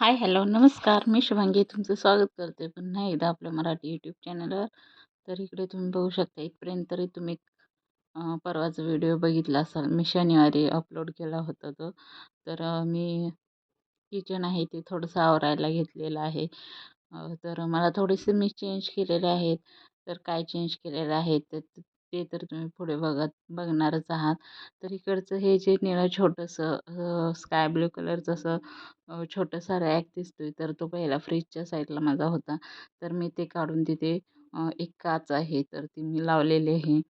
Hi hello नमस्कार. मी शुभांगी. तुमचं स्वागत करते पुन्हा एकदा आपल्या मराठी यूट्यूब चॅनलवर तर इकडे तुम्ही बघू शकता इथपर्यंत तरी तुम्ही परवाचा व्हिडिओ बघितला असाल. मी शनिवारी अपलोड केला होता तो. तर मी किचन आहे ते थोडंसं आवरायला घेतलेलं आहे. तर मला थोडेसे मी चेंज केलेले आहेत. तर काय चेंज केलेलं आहे? तर ते तर तुम्ही पुढे बघत बघणारच आहात. तर इकडचं हे जे निळं छोटंसं स्काय ब्ल्यू कलरचं असं छोटंसा रॅक रॅक दिसतोय तर तो पहिला फ्रीजच्या साईडला माझा होता. तर मी ते काढून तिथे एक काच आहे तर ती मी लावलेली आहे.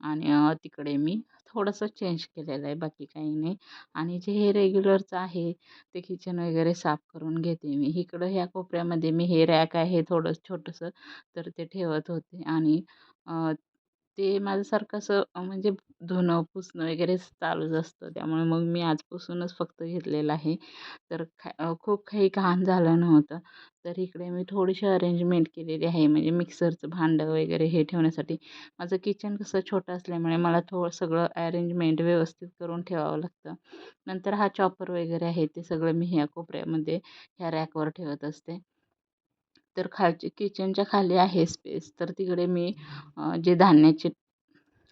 आणि तिकडे मी थोडंसं चेंज केलेलं आहे बाकी काही नाही. आणि जे हे रेग्युलरचं आहे ते किचन वगैरे साफ करून घेते मी. इकडं ह्या कोपऱ्यामध्ये मी हे रॅक आहे थोडं छोटंसं तर ते ठेवत होते. आणि ते ते माझ्यासारखं असं म्हणजे धुणं पुसणं वगैरे चालूच असतं. त्यामुळे मग मी आज पुसूनच फक्त घेतलेलं आहे. तर खा खूप काही घाण झालं नव्हतं. तर इकडे मी थोडीशी अरेंजमेंट केलेली आहे. म्हणजे मिक्सरचं भांडं वगैरे हे ठेवण्यासाठी. माझं किचन कसं छोटं असल्यामुळे मला थोडं सगळं अरेंजमेंट व्यवस्थित करून ठेवावं लागतं. नंतर हा चॉपर वगैरे आहे ते सगळं मी ह्या कोपऱ्यामध्ये ह्या रॅकवर ठेवत असते. तर खालची किचनच्या खाली आहे स्पेस तर तिकडे मी जे धान्याचे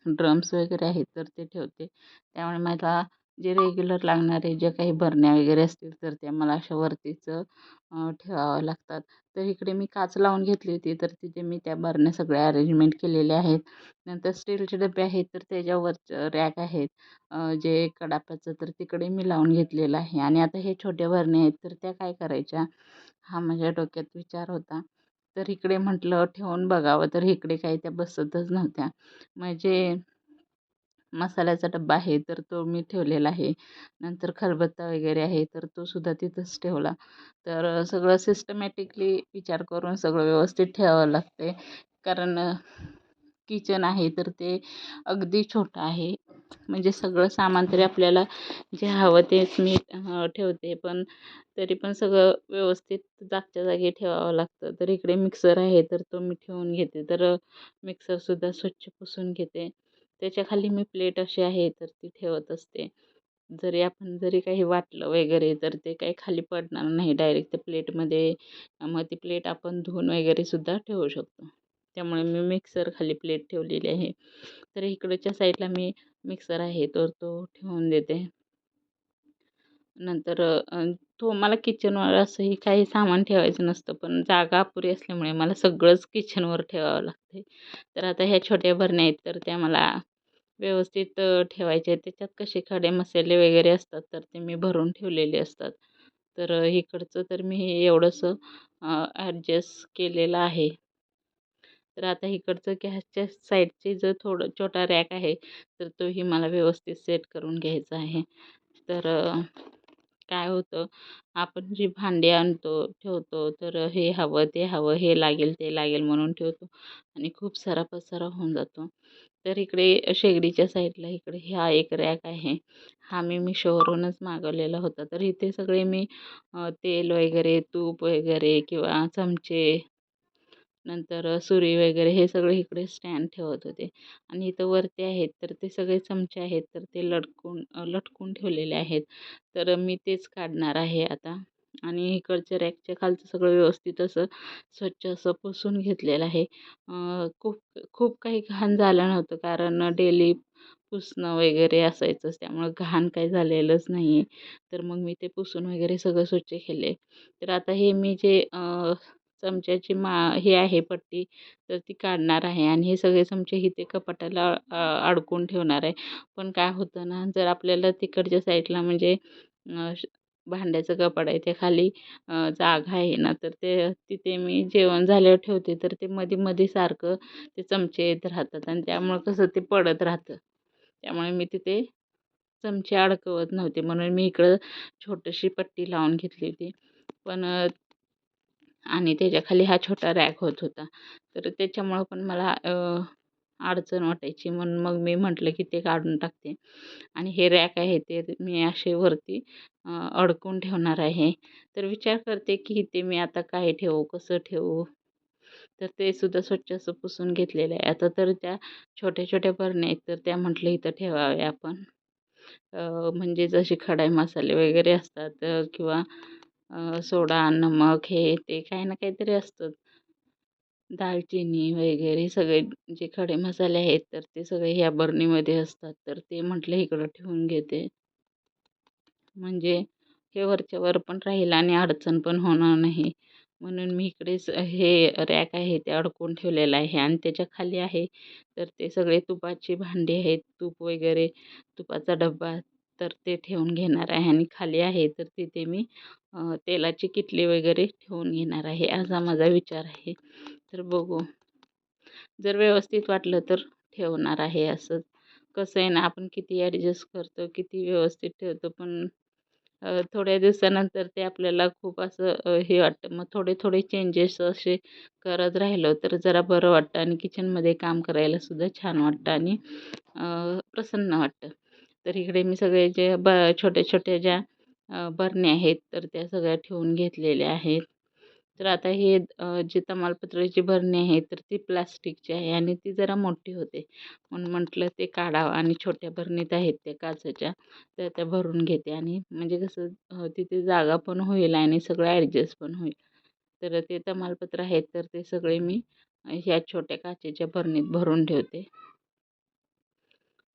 ड्रम्स वगैरे आहेत तर ते ठेवते. त्यामुळे मला जे रेग्युलर लागणारे जे काही बरण्या वगैरे असतील तर त्या मला अशा वरतीच ठेवावं ठेवाव्या लागतात. तर इकडे मी काच लावून घेतली होती तर तिथे मी त्या बरण्या सगळ्या अरेंजमेंट केलेल्या आहेत. नंतर स्टीलचे डबे आहेत तर त्याच्यावर रॅक आहेत. जे कडाप्याचं तर तिकडे मी लावून घेतलेलं आहे. आणि आता हे छोट्या बरण्या आहेत तर त्या काय करायच्या? हा माझ्या डोक्यात विचार होता. तर इकडे म्हटलं ठेवून बघावं. तर इकडे काही त्या बसतच नव्हत्या. म्हणजे मसाल्याचा डब्बा आहे तर तो मी ठेवलेला आहे. नंतर खलबत्ता वगैरे आहे तर तो सुद्धा तिथंच ठेवला. तर सगळं सिस्टमॅटिकली विचार करून सगळं व्यवस्थित ठेवावं लागते. कारण किचन आहे तर ते अगदी छोटं आहे. म्हणजे सगळं सामान तरी आपल्याला जे हवं तेच मी ठेवते. पण तरी पण सगळं व्यवस्थित जागच्या जागी ठेवावं लागतं. तर इकडे मिक्सर आहे तर तो मी ठेवून घेते. तर मिक्सरसुद्धा स्वच्छ पुसून घेते. त्याच्याखाली मी प्लेट अशी आहे तर ती ठेवत असते. जरी आपण जरी काही वाटलं वगैरे तर ते काही खाली पडणार नाही. डायरेक्ट त्या प्लेटमध्ये मग ती प्लेट आपण धुवून वगैरे सुद्धा ठेवू शकतो. त्यामुळे मी मिक्सर खाली प्लेट ठेवलेली आहे. तर इकडच्या साईडला मी मिक्सर आहे तर तो ठेवून देते. नंतर तो मला किचनवर असंही काही सामान ठेवायचं नसतं पण जागा अपुरी असल्यामुळे मला सगळंच किचनवर ठेवावं लागते तर आता ह्या छोट्या भरण्या आहेत तर त्या मला व्यवस्थित ठेवायचे आहेत. त्याच्यात कसे खडे मसाले वगैरे असतात तर ते मी भरून ठेवलेले असतात. तर इकडचं तर मी हे एवढंसं ॲडजस्ट केलेलं आहे. तर आता इकडचं गॅसच्या साईडचे जो थोडं छोटा रॅक आहे तर तोही मला व्यवस्थित सेट करून घ्यायचा आहे. तर काय होतं? आपण जी भांडी आणतो ठेवतो तर हे हवं ते हवं हे लागेल ते लागेल म्हणून ठेवतो आणि खूप सारा पसारा होऊन जातो. तर इकडे शेगडीच्या साईडला इकडे हा एक रॅक आहे. हा मी मिशोवरूनच मागवलेला होता. तर इथे सगळे मी तेल वगैरे तूप वगैरे किंवा चमचे नंतर सुरी वगैरे हे सगळे इकडे स्टँड ठेवत होते. आणि इथं वरती आहेत तर ते सगळे चमचे आहेत तर ते लटकून लटकून ठेवलेले आहेत. तर मी तेच काढणार आहे आता. आणि इकडच्या रॅकच्या खालचं सगळं व्यवस्थित असं स्वच्छ असं पुसून घेतलेलं आहे. खूप खूप काही घाण झालं नव्हतं कारण डेली पुसणं वगैरे असायचंच. त्यामुळं घाण काही झालेलंच नाही आहे तर मग मी ते पुसून वगैरे सगळं स्वच्छ केले तर आता हे मी जे चमच्याची मा हे आहे पट्टी तर ती काढणार आहे आणि हे सगळे चमचे इथे कपाटाला अडकून ठेवणार आहे. पण काय होतं ना जर आपल्याला तिकडच्या साईडला म्हणजे भांड्याचं कपाट आहे त्या खाली जागा आहे ना तर ते तिथे मी जेवण झाल्यावर ठेवते तर ते मध्ये मध्ये सारखं ते चमचे येत राहतात आणि त्यामुळं कसं ते पडत राहतं. त्यामुळे मी तिथे चमचे अडकवत नव्हते म्हणून मी इकडं छोटीशी पट्टी लावून घेतली होती. पण आणि त्याच्याखाली हा छोटा रॅक होत होता. तर त्याच्यामुळं पण मला अडचण वाटायची. म्हणून मग मी म्हटलं की ते काढून टाकते. आणि हे रॅक आहे ते मी असे वरती अडकून ठेवणार आहे. तर विचार करते की ते मी आता काय ठेवू कसं ठेवू? तर ते सुद्धा स्वच्छ असं पुसून घेतलेलं आहे. आता तर त्या छोट्या छोट्या बरण्या आहेत तर त्या म्हटलं इथं ठेवाव्या आपण. म्हणजे जसे खडाई मसाले वगैरे असतात किंवा सोडा नमक हे ते काही ना काहीतरी असतं. दालचिनी वगैरे सगळे जे खडे मसाले आहेत तर ते सगळे ह्या बरणीमध्ये असतात. तर ते म्हटलं इकडं ठेवून घेते. म्हणजे हे वरच्या वर पण राहील आणि अडचण पण होणार नाही. म्हणून मी इकडेच हे रॅक आहे ते अडकून ठेवलेलं आहे आणि त्याच्याखाली आहे. तर ते सगळे तुपाची भांडी आहेत तूप वगैरे तुपाचा डब्बा तर ते ठेवून घेणार आहे आणि खाली आहे तर तिथे मी तेलाची किटली वगैरे ठेवून घेणार आहे असा माझा विचार आहे. तर बघू. जर व्यवस्थित वाटलं तर ठेवणार आहे असं. कसं आहे ना आपण किती ॲडजस्ट करतो किती व्यवस्थित ठेवतो पण थोड्या दिवसानंतर ते आपल्याला खूप असं हे वाटतं. मग थोडे थोडे चेंजेस असे करत राहिलो तर जरा बरं वाटतं आणि किचनमध्ये काम करायलासुद्धा छान वाटतं आणि प्रसन्न वाटतं. तर इकडे मी सगळे जे ब छोट्या छोट्या ज्या बरण्या आहेत तर त्या सगळ्या ठेवून घेतलेल्या आहेत. तर आता हे जे तमालपत्राची बरणी आहे तर ती प्लास्टिकची आहे आणि ती जरा मोठी होते. म्हणून म्हटलं ते काढावं आणि छोट्या बरणीत आहेत त्या काचेच्या तर त्या भरून घेते आणि म्हणजे कसं तिथे जागा पण होईल आणि सगळं ॲडजस्ट पण होईल. तर ते तमालपत्र आहेत तर ते सगळे मी ह्या छोट्या काचेच्या बरणीत भरून ठेवते.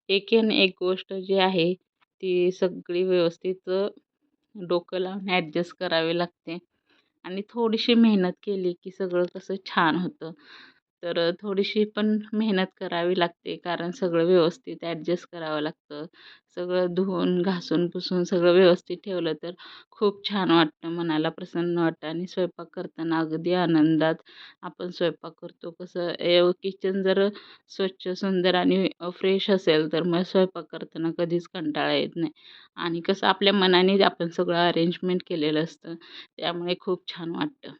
एक एक गोष्ट जी आहे ती सगळी व्यवस्थित डोकं लावून ॲडजस्ट करावी लागते. आणि थोडीशी मेहनत केली की सगळं कसं छान होतं. तर थोडीशी पण मेहनत करावी लागते कारण सगळं व्यवस्थित ॲडजस्ट करावं लागतं. सगळं धुवून घासून पुसून सगळं व्यवस्थित ठेवलं तर खूप छान वाटतं मनाला प्रसन्न वाटतं आणि स्वयंपाक करताना अगदी आनंदात आपण स्वयंपाक करतो. कसं एव किचन जर स्वच्छ सुंदर आणि फ्रेश असेल तर मग स्वयंपाक करताना कधीच कंटाळा येत नाही. आणि कसं आपल्या मनाने आपण सगळं अरेंजमेंट केलेलं असतं त्यामुळे खूप छान वाटतं.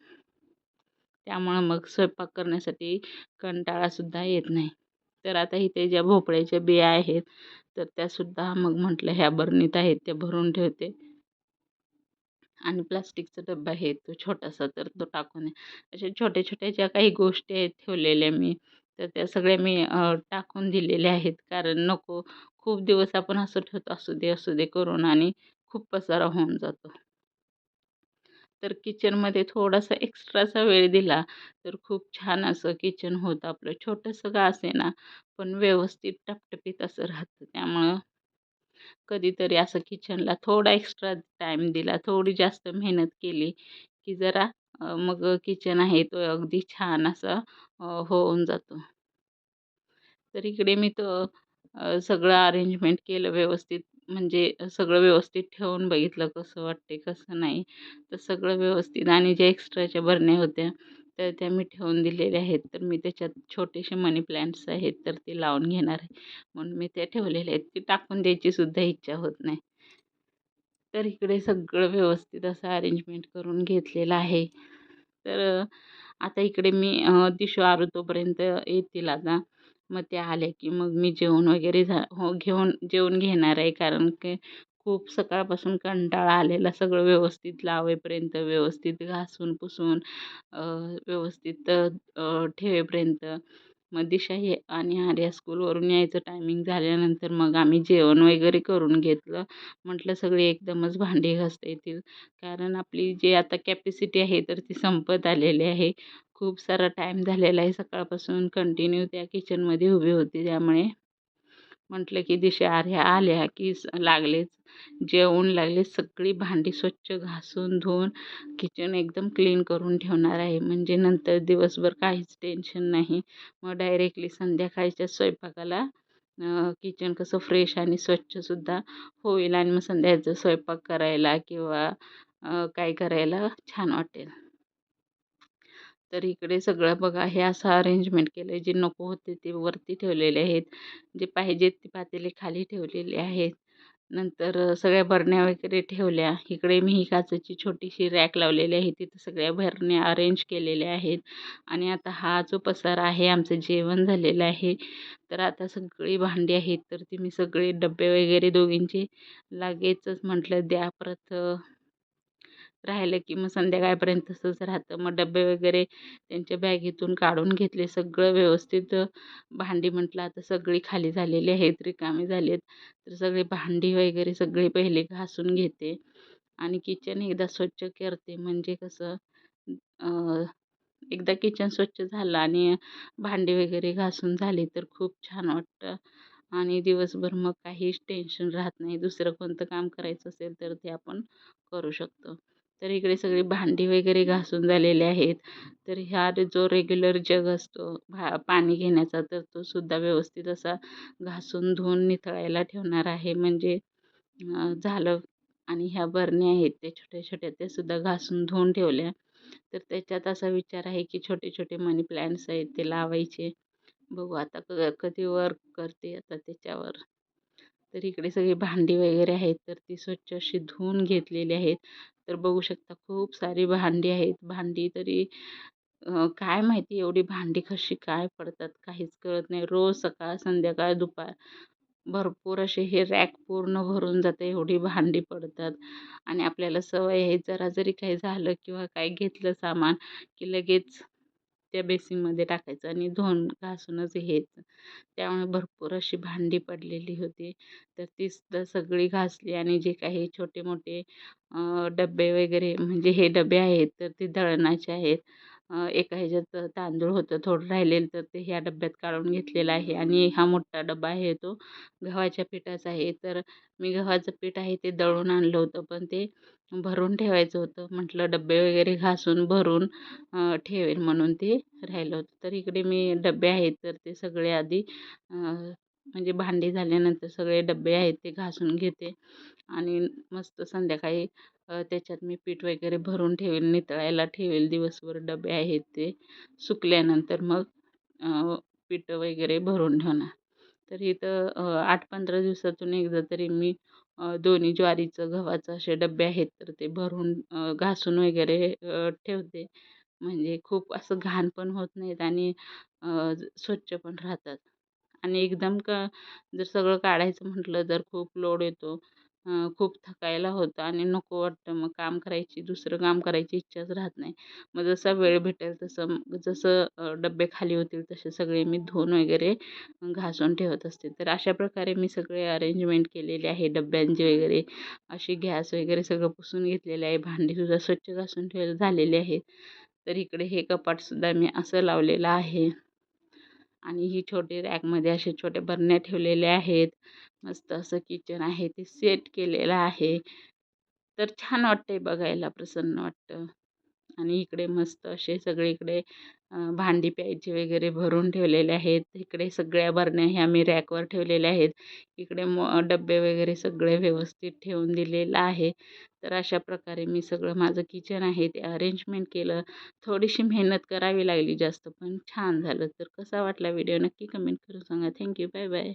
त्यामुळं मग स्वयंपाक करण्यासाठी कंटाळासुद्धा येत नाही. तर आता इथे ज्या भोपळ्याच्या बिया आहेत तर त्यासुद्धा मग म्हटलं ह्या बरणीत आहेत त्या भरून ठेवते. आणि प्लास्टिकचा डब्बा आहे तो छोटासा तर तो टाकून अशा छोट्या छोट्या ज्या काही गोष्टी आहेत ठेवलेल्या मी तर त्या सगळ्या मी टाकून दिलेल्या आहेत. कारण नको खूप दिवस आपण असं ठेवतो असू दे असू दे करून आणि खूप पसारा होऊन जातो. तर किचनमध्ये थोडासा एक्स्ट्राचा वेळ दिला तर खूप छान असं किचन होतं आपलं. छोटंसं का असे ना पण व्यवस्थित टपटपीत असं राहतं. त्यामुळं कधीतरी असं किचनला थोडा एक्स्ट्रा टाईम दिला थोडी जास्त मेहनत केली की जरा मग किचन आहे तो अगदी छान असा होऊन जातो. तर इकडे मी तो सगळं अरेंजमेंट केलं व्यवस्थित. म्हणजे सगळं व्यवस्थित ठेवून बघितलं कसं वाटते कसं नाही. तर सगळं व्यवस्थित आणि ज्या एक्स्ट्राच्या बरण्या होत्या तर त्या मी ठेवून दिलेल्या आहेत. तर मी त्याच्यात छोटेसे मनी प्लॅन्ट्स आहेत तर ते लावून घेणार आहे. म्हणून मी ते ठेवलेले आहेत. ते टाकून द्यायची सुद्धा इच्छा होत नाही. तर इकडे सगळं व्यवस्थित असं अरेंजमेंट करून घेतलेलं आहे. तर आता इकडे मी दिशो आरू तोपर्यंत येतील आता. मग ते आले की मग मी जेवण वगैरे झा हो घेऊन जेवण घेणार आहे. कारण की खूप सकाळपासून कंटाळा आलेला सगळं व्यवस्थित लावेपर्यंत व्यवस्थित घासून पुसून व्यवस्थित ठेवेपर्यंत. मग दिशा हे आणि आर्या स्कूलवरून यायचं टायमिंग झाल्यानंतर मग आम्ही जेवण वगैरे करून घेतलं. म्हटलं सगळी एकदमच भांडी घासता येतील. कारण आपली जी आता कॅपॅसिटी आहे तर ती संपत आलेली आहे. खूप सारा टाईम झालेला आहे. सकाळपासून कंटिन्यू त्या किचनमध्ये उभी होती. त्यामुळे म्हटलं की दिशा आर्या आल्या की लागलेच. जेवण लागले. सगळी भांडी स्वच्छ घासून धुवून किचन एकदम क्लीन करून ठेवणार आहे. म्हणजे नंतर दिवसभर काहीच टेन्शन नाही. मग डायरेक्टली संध्याकाळच्या स्वयंपाकाला किचन कसं फ्रेश आणि स्वच्छसुद्धा होईल. आणि मग संध्याचा स्वयंपाक करायला किंवा काय करायला छान वाटेल. तर इकडे सगळं बघा हे असं अरेंजमेंट केलं आहे जे नको होते ते वरती ठेवलेले आहेत. जे पाहिजेत ते पातेले खाली ठेवलेले आहेत. नंतर सगळ्या बरण्या वगैरे ठेवल्या. इकडे मी ही काचेची छोटीशी रॅक लावलेली आहे. तिथं सगळ्या बरण्या अरेंज केलेल्या आहेत. आणि आता हा जो पसारा आहे आमचं जेवण झालेलं आहे. तर आता सगळी भांडी आहेत. तर ती मी सगळे डबे वगैरे दोघींचे लागेचच म्हटलं द्या परत राहिलं की मग संध्याकाळपर्यंत तसंच राहतं. मग डबे वगैरे त्यांच्या बॅगेतून काढून घेतले. सगळं व्यवस्थित भांडी म्हटलं आता सगळी खाली झालेली आहेत रिकामी झाली आहेत तर सगळी भांडी वगैरे सगळी पहिले घासून घेते आणि किचन एकदा स्वच्छ करते. म्हणजे कसं एकदा किचन स्वच्छ झालं आणि भांडी वगैरे घासून झाली तर खूप छान वाटतं. आणि दिवसभर मग काहीच टेन्शन राहत नाही. दुसरं कोणतं काम करायचं असेल तर ते आपण करू शकतो. तर इकडे सगळी भांडी वगैरे घासून झालेले आहेत. तर ह्या जो रेग्युलर जग असतो भा पाणी घेण्याचा तर तो सुद्धा व्यवस्थित असा घासून धुवून निथळायला ठेवणार आहे. म्हणजे झालं आणि ह्या बरण्या आहेत त्या छोट्या छोट्या त्या सुद्धा घासून धुवून ठेवल्या. तर त्याच्यात असा विचार आहे की छोटे छोटे मनी प्लॅन्ट्स आहेत ते लावायचे. बघू आता क कधी वर्क करते आता त्याच्यावर. तर इकडे सगळी भांडी वगैरे आहेत तर ती स्वच्छ अशी धुवून घेतलेली आहेत. तर बघू शकता खूप सारी भांडी आहेत. भांडी तरी काय माहिती एवढी भांडी कशी काय पडतात काहीच कळत नाही. रोज सकाळ संध्याकाळ दुपार भरपूर असे हे रॅक पूर्ण भरून जाते एवढी भांडी पडतात. आणि आपल्याला सवय आहे जरा जरी काही झालं किंवा काही घेतलं सामान की लगेच त्या बेसिनमध्ये टाकायचं आणि धुवून घासूनच घ्यायचं. त्यामुळे भरपूर अशी भांडी पडलेली होती. तर ती सुद्धा सगळी घासली आणि जे काही छोटे मोठे डबे वगैरे म्हणजे हे डबे आहेत तर ते दळणाचे आहेत. एका ह्याच्यात तांदूळ होतं थोडं राहिलेलं तर ते ह्या डब्यात काढून घेतलेलं आहे आणि हा मोठा डबा आहे तो गव्हाच्या पिठाचा आहे. तर मी गव्हाचं पीठ आहे ते दळून आणलं होतं पण ते भरून ठेवायचं होतं. म्हटलं डबे वगैरे घासून भरून ठेवेल म्हणून ते राहिलं होतं. तर इकडे मी डबे आहेत तर ते सगळे आधी म्हणजे भांडी झाल्यानंतर सगळे डबे आहेत ते घासून घेते. आणि मस्त संध्याकाळी त्याच्यात मी पीठ वगैरे भरून ठेवेल नितळायला ठेवेल दिवसभर डबे आहेत ते सुकल्यानंतर मग पीठ वगैरे भरून ठेवणार. तर इथं आठ पंधरा दिवसातून एकदा तरी मी दोन्ही ज्वारीचं गव्हाचं असे डबे आहेत तर ते भरून घासून वगैरे ठेवते. म्हणजे खूप असं घाण पण होत नाहीत आणि स्वच्छ पण राहतात. आणि एकदम का जर सगळं काढायचं म्हटलं तर खूप लोड येतो. खूप थकायला होतं आणि नको वाटतं. मग काम करायची दुसरं काम करायची इच्छाच राहत नाही. मग जसा वेळ भेटेल तसं जसं डबे खाली होतील तसे सगळे मी धुवून वगैरे घासून ठेवत असते. तर अशा प्रकारे मी सगळे अरेंजमेंट केलेले आहे. डब्यांचे वगैरे अशी गॅस वगैरे सगळं पुसून घेतलेले आहे. भांडीसुद्धा स्वच्छ घासून ठेव झालेले आहेत. तर इकडे हे कपाटसुद्धा मी असं लावलेलं आहे. आणि ही छोटी रॅकमध्ये असे छोटे बरण्या ठेवलेल्या आहेत. मस्त असं किचन आहे ते सेट केलेलं आहे. तर छान वाटते बघायला प्रसन्न वाटतं. आणि इकडे मस्त असे सगळीकडे भांडी प्यायची वगैरे भरून ठेवलेले आहेत. इकडे सगळ्या बरण्या ह्या मी रॅकवर ठेवलेल्या आहेत. इकडे म डबे वगैरे सगळे व्यवस्थित ठेवून दिलेलं आहे. तर अशा प्रकारे मी सगळं माझं किचन आहे ते अरेंजमेंट केलं. थोडीशी मेहनत करावी लागली जास्त पण छान झालं. तर कसा वाटला व्हिडिओ नक्की कमेंट करून सांगा. Thank you. Bye bye.